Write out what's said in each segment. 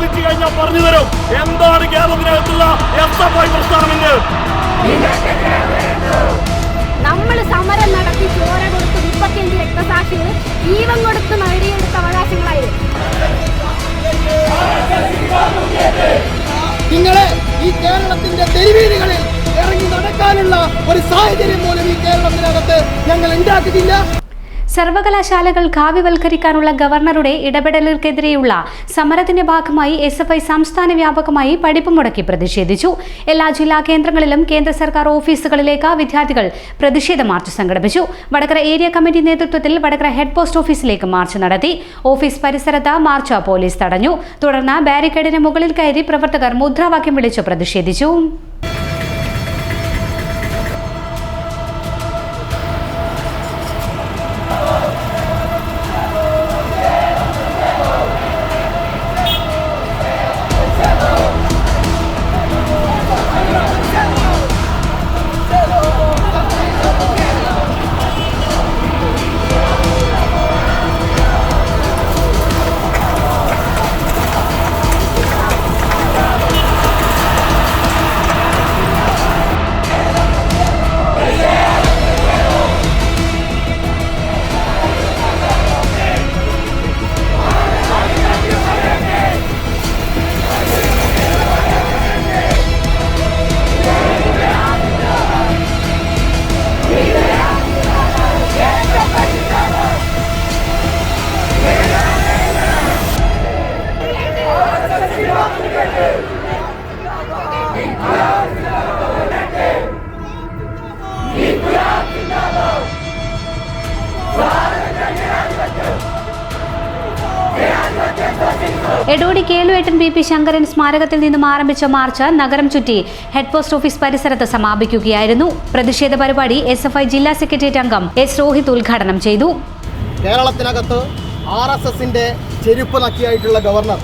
ചോദിച്ചു കഴിഞ്ഞാൽ പറഞ്ഞു തരും. എന്താണ് കേരളത്തിനകത്തുള്ള എസ് എഫ് ഐ പ്രസ്ഥാനമെന്ന് നമ്മൾ സമരം നടത്തി ചോര കൊടുത്ത് മുപ്പത്തിയഞ്ച് രക്തസാക്ഷികൾ ജീവൻ കൊടുത്ത് നേടിയെടുത്ത അവകാശങ്ങളായിരുന്നു. നിങ്ങളെ ഈ കേരളത്തിന്റെ തെരുവീടുകളിൽ ഇറങ്ങി നടക്കാനുള്ള ഒരു സാഹചര്യം പോലും ഈ കേരളത്തിനകത്ത് ഞങ്ങൾ ഉണ്ടാക്കിയിട്ടില്ല. സർവകലാശാലകൾ കാവ്യവൽക്കരിക്കാനുള്ള ഗവർണറുടെ ഇടപെടലുകൾക്കെതിരെയുള്ള സമരത്തിന്റെ ഭാഗമായി എസ് എഫ് ഐ സംസ്ഥാന വ്യാപകമായി പഠിപ്പ് മുടക്കി പ്രതിഷേധിച്ചു. എല്ലാ ജില്ലാ കേന്ദ്രങ്ങളിലും കേന്ദ്ര സർക്കാർ ഓഫീസുകളിലേക്ക് വിദ്യാർത്ഥികൾ പ്രതിഷേധ മാർച്ച് സംഘടിപ്പിച്ചു. വടകര ഏരിയ കമ്മിറ്റി നേതൃത്വത്തിൽ വടകര ഹെഡ് പോസ്റ്റ് ഓഫീസിലേക്ക് മാർച്ച് നടത്തി. ഓഫീസ് പരിസരത്ത് മാർച്ച് പോലീസ് തടഞ്ഞു. തുടർന്ന് ബാരിക്കേഡിന് മുകളിൽ കയറി പ്രവർത്തകർ മുദ്രാവാക്യം വിളിച്ചു പ്രതിഷേധിച്ചു. എടോടി കേളുവേട്ടൻ ബി പി ശങ്കരൻ സ്മാരകത്തിൽ നിന്നും ആരംഭിച്ച മാർച്ച് നഗരം ചുറ്റി ഹെഡ് പോസ്റ്റ് ഓഫീസ് പരിസരത്ത് സമാപിക്കുകയായിരുന്നു. പ്രതിഷേധ പരിപാടി എസ് എഫ് ഐ ജില്ലാ സെക്രട്ടേറിയറ്റ് അംഗം എസ് രോഹിത് ഉദ്ഘാടനം ചെയ്തു. കേരളത്തിനകത്ത് ആർ എസ് എസിന്റെ ചെരുപ്പ് നക്കിയായിട്ടുള്ള ഗവർണർ.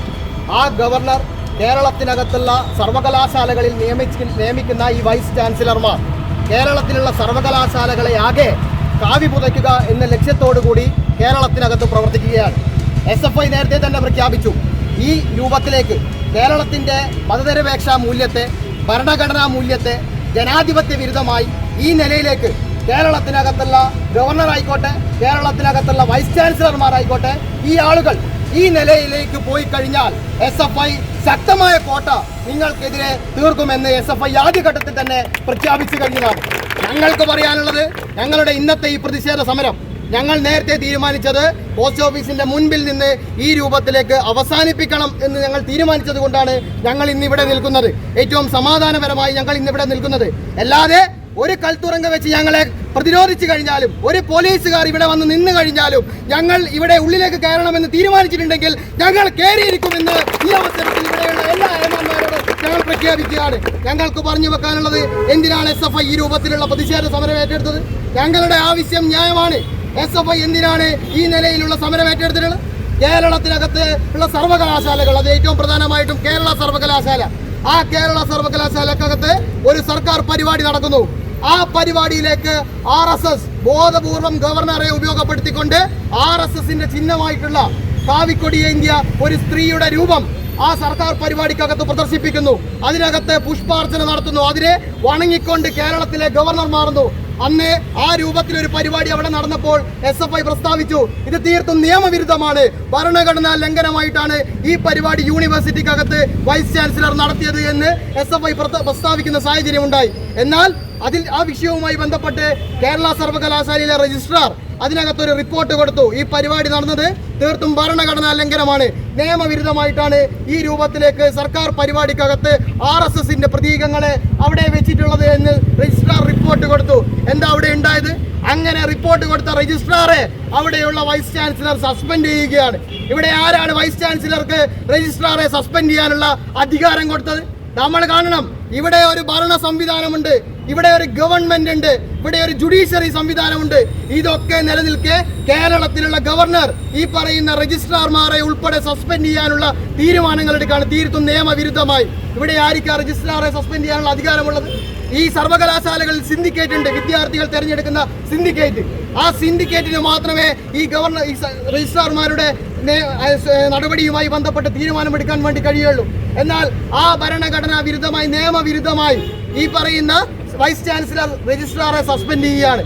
ആ ഗവർണർ കേരളത്തിനകത്തുള്ള സർവകലാശാലകളിൽ നിയമിക്കുന്ന ഈ വൈസ് ചാൻസലർമാർ. കേരളത്തിലുള്ള സർവകലാശാലകളെ ആകെ കാവി പുതയ്ക്കുക എന്ന ലക്ഷ്യത്തോടു കൂടി കേരളത്തിനകത്ത് പ്രവർത്തിക്കുകയാണ്. എസ് എഫ് ഐ നേരത്തെ തന്നെ പ്രഖ്യാപിച്ചു. ഈ രൂപത്തിലേക്ക് കേരളത്തിന്റെ മതനിരപേക്ഷ മൂല്യത്തെ ഭരണഘടനാ മൂല്യത്തെ ജനാധിപത്യ വിരുദ്ധമായി ഈ നിലയിലേക്ക് കേരളത്തിനകത്തുള്ള ഗവർണർ ആയിക്കോട്ടെ കേരളത്തിനകത്തുള്ള വൈസ് ചാൻസലർമാരായിക്കോട്ടെ ഈ ആളുകൾ ഈ നിലയിലേക്ക് പോയി കഴിഞ്ഞാൽ എസ് എഫ് ഐ ശക്തമായ കോട്ട നിങ്ങൾക്കെതിരെ തീർക്കുമെന്ന് എസ് എഫ് ഐ ആദ്യഘട്ടത്തിൽ തന്നെ പ്രഖ്യാപിച്ചു കഴിഞ്ഞതാണ്. ഞങ്ങൾക്ക് പറയാനുള്ളത് ഞങ്ങളുടെ ഇന്നത്തെ ഈ പ്രതിഷേധ സമരം ഞങ്ങൾ നേരത്തെ തീരുമാനിച്ചത് പോസ്റ്റ് ഓഫീസിന്റെ മുൻപിൽ നിന്ന് ഈ രൂപത്തിലേക്ക് അവസാനിപ്പിക്കണം എന്ന് ഞങ്ങൾ തീരുമാനിച്ചത് കൊണ്ടാണ് ഞങ്ങൾ ഇന്നിവിടെ നിൽക്കുന്നത്. ഏറ്റവും സമാധാനപരമായി ഞങ്ങൾ ഇന്നിവിടെ നിൽക്കുന്നത്. അല്ലാതെ ഒരു കൽത്തുറങ്ക വെച്ച് ഞങ്ങളെ പ്രതിരോധിച്ചു കഴിഞ്ഞാലും ഒരു പോലീസുകാർ ഇവിടെ വന്ന് നിന്ന് കഴിഞ്ഞാലും ഞങ്ങൾ ഇവിടെ ഉള്ളിലേക്ക് കയറണമെന്ന് തീരുമാനിച്ചിട്ടുണ്ടെങ്കിൽ ഞങ്ങൾ കയറിയിരിക്കുമെന്ന് ഈ അവസരത്തിൽ ഇവിടെയുള്ള എല്ലാ ഏമാന്മാരോടും ഞങ്ങൾ പ്രഖ്യാപിക്കുകയാണ്. ഞങ്ങൾക്ക് പറഞ്ഞു വെക്കാനുള്ളത് എന്തിനാണ് എസ് എഫ് ഐ ഈ രൂപത്തിലുള്ള പ്രതിഷേധ സമരം ഏറ്റെടുത്തത്? ഞങ്ങളുടെ ആവശ്യം ന്യായമാണ്. എസ് എഫ് ഐ എന്തിനാണ് ഈ നിലയിലുള്ള സമരം ഏറ്റെടുത്തിട്ടുള്ളത്? കേരളത്തിനകത്ത് ഉള്ള സർവകലാശാലകൾ അത് ഏറ്റവും പ്രധാനമായിട്ടും കേരള സർവകലാശാല. ആ കേരള സർവകലാശാലക്കകത്ത് ഒരു സർക്കാർ പരിപാടി നടക്കുന്നു. ആ പരിപാടിയിലേക്ക് ആർ എസ് എസ് ബോധപൂർവം ഗവർണറെ ഉപയോഗപ്പെടുത്തിക്കൊണ്ട് ആർ എസ് എസിന്റെ ചിഹ്നമായിട്ടുള്ള കാവിക്കൊടിയേന്ത്യ ഒരു സ്ത്രീയുടെ രൂപം ആ സർക്കാർ പരിപാടിക്കകത്ത് പ്രദർശിപ്പിക്കുന്നു. അതിനകത്ത് പുഷ്പാർച്ചന നടത്തുന്നു. അതിനെ വണങ്ങിക്കൊണ്ട് കേരളത്തിലെ ഗവർണർ മാറുന്നു. അന്ന് ആ രൂപത്തിലൊരു പരിപാടി അവിടെ നടന്നപ്പോൾ എസ് എഫ് ഐ പ്രസ്താവിച്ചു. ഇത് തീർത്തും നിയമവിരുദ്ധമാണ്. ഭരണഘടനാ ലംഘനമായിട്ടാണ് ഈ പരിപാടി യൂണിവേഴ്സിറ്റിക്കകത്ത് വൈസ് ചാൻസലർ നടത്തിയത് എന്ന് എസ് എഫ് ഐ പ്രസ്താവിക്കുന്ന സാഹചര്യം ഉണ്ടായി. എന്നാൽ അതിൽ ആ വിഷയവുമായി ബന്ധപ്പെട്ട് കേരള സർവകലാശാലയിലെ രജിസ്ട്രാർ അതിനകത്തൊരു റിപ്പോർട്ട് കൊടുത്തു. ഈ പരിപാടി നടന്നത് തീർത്തും ഭരണഘടനാ ലംഘനമാണ്. നിയമവിരുദ്ധമായിട്ടാണ് ഈ രൂപത്തിലേക്ക് സർക്കാർ പരിപാടിക്കകത്ത് ആർ എസ് എസിന്റെ പ്രതീകങ്ങളെ അവിടെ വെച്ചിട്ടുള്ളത് എന്ന് രജിസ്ട്രാർ റിപ്പോർട്ട് കൊടുത്തു. എന്താ അവിടെ ഉണ്ടായത്? അങ്ങനെ റിപ്പോർട്ട് കൊടുത്ത രജിസ്ട്രാറെ അവിടെയുള്ള വൈസ് ചാൻസലർ സസ്പെൻഡ് ചെയ്യുകയാണ്. ഇവിടെ ആരാണ് വൈസ് ചാൻസലർക്ക് രജിസ്ട്രാറെ സസ്പെൻഡ് ചെയ്യാനുള്ള അധികാരം കൊടുത്തത്? നമ്മൾ കാണണം. ഇവിടെ ഒരു ഭരണ സംവിധാനമുണ്ട്. ഇവിടെ ഒരു ഗവൺമെന്റ് ഉണ്ട്. ഇവിടെ ഒരു ജുഡീഷ്യറി സംവിധാനമുണ്ട്. ഇതൊക്കെ നിലനിൽക്കെ കേരളത്തിലുള്ള ഗവർണർ ഈ പറയുന്ന രജിസ്ട്രാർമാരെ ഉൾപ്പെടെ സസ്പെൻഡ് ചെയ്യാനുള്ള തീരുമാനങ്ങൾ എടുക്കുകയാണ്. തീർത്തും നിയമവിരുദ്ധമായി. ഇവിടെ ആയിരിക്കും രജിസ്ട്രാറെ സസ്പെൻഡ് ചെയ്യാനുള്ള അധികാരമുള്ളത്? ഈ സർവകലാശാലകളിൽ സിൻഡിക്കേറ്റ് ഉണ്ട് വിദ്യാർത്ഥികൾ തിരഞ്ഞെടുക്കുന്ന സിൻഡിക്കേറ്റ് ആ സിൻഡിക്കേറ്റിന് മാത്രമേ ഈ ഗവർണർ ഈ രജിസ്ട്രാർമാരുടെ നടപടിയുമായി ബന്ധപ്പെട്ട് തീരുമാനമെടുക്കാൻ വേണ്ടി കഴിയുള്ളൂ. എന്നാൽ ആ ഭരണഘടനാ വിരുദ്ധമായി നിയമവിരുദ്ധമായി ഈ പറയുന്ന വൈസ് ചാൻസലർ രജിസ്ട്രാറെ സസ്പെൻഡ് ചെയ്യുകയാണ്.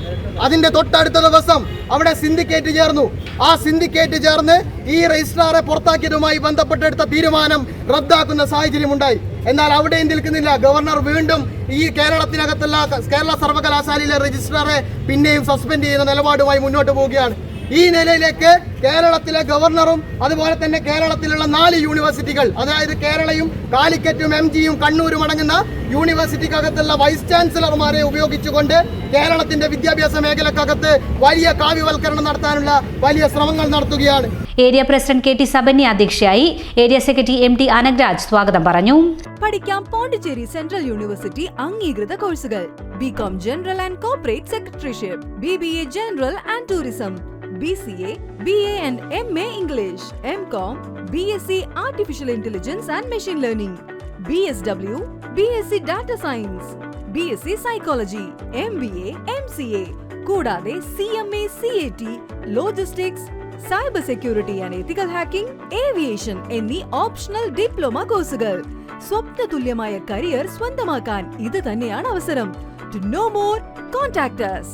അതിന്റെ തൊട്ടടുത്ത ദിവസം അവിടെ സിൻഡിക്കേറ്റ് ചേർന്നു. ആ സിൻഡിക്കേറ്റ് ചേർന്ന് ഈ രജിസ്ട്രാറെ പുറത്താക്കിയതുമായി ബന്ധപ്പെട്ടെടുത്ത തീരുമാനം റദ്ദാക്കുന്ന സാഹചര്യമുണ്ടായി. എന്നാൽ അവിടെയും നിൽക്കുന്നില്ല. ഗവർണർ വീണ്ടും ഈ കേരളത്തിനകത്തുള്ള കേരള സർവകലാശാലയിലെ രജിസ്ട്രാറെ പിന്നെയും സസ്പെൻഡ് ചെയ്യുന്ന നിലപാടുമായി മുന്നോട്ട് പോവുകയാണ്. ഈ നിലയിലേക്ക് കേരളത്തിലെ ഗവർണറും അതുപോലെ തന്നെ കേരളത്തിലുള്ള നാല് യൂണിവേഴ്സിറ്റികൾ അതായത് കേരളയും കാലിക്കറ്റും എം ജിയും കണ്ണൂരും അടങ്ങുന്ന യൂണിവേഴ്സിറ്റിക്കകത്തുള്ള വൈസ് ചാൻസലർമാരെ ഉപയോഗിച്ചുകൊണ്ട് കേരളത്തിന്റെ വിദ്യാഭ്യാസ മേഖലക്കകത്ത് വലിയ കാവ്യവൽക്കരണം നടത്താനുള്ള വലിയ ശ്രമങ്ങൾ നടത്തുകയാണ്. Area president K T Sabanya അധ്യക്ഷയായി. Area secretary M T Anagraj സ്വാഗതം പറഞ്ഞു. പഠിക്കാം പോണ്ടിച്ചേരി സെൻട്രൽ യൂണിവേഴ്സിറ്റി അംഗീകൃത കോഴ്സുകൾ. B com general and corporate secretaryship B B A general and tourism B C A B A and M A English M com B S C artificial intelligence and machine learning B S W B S C data science B S C psychology M B A M C A കൂടാതെ C M A C A T logistics cyber security and ethical hacking aviation എന്നീ optional diploma കോഴ്സുകൾ സ്വപ്ന തുല്യമായ career സ്വന്തമാക്കാൻ ഇത് തന്നെയാണ് അവസരം to know more contact us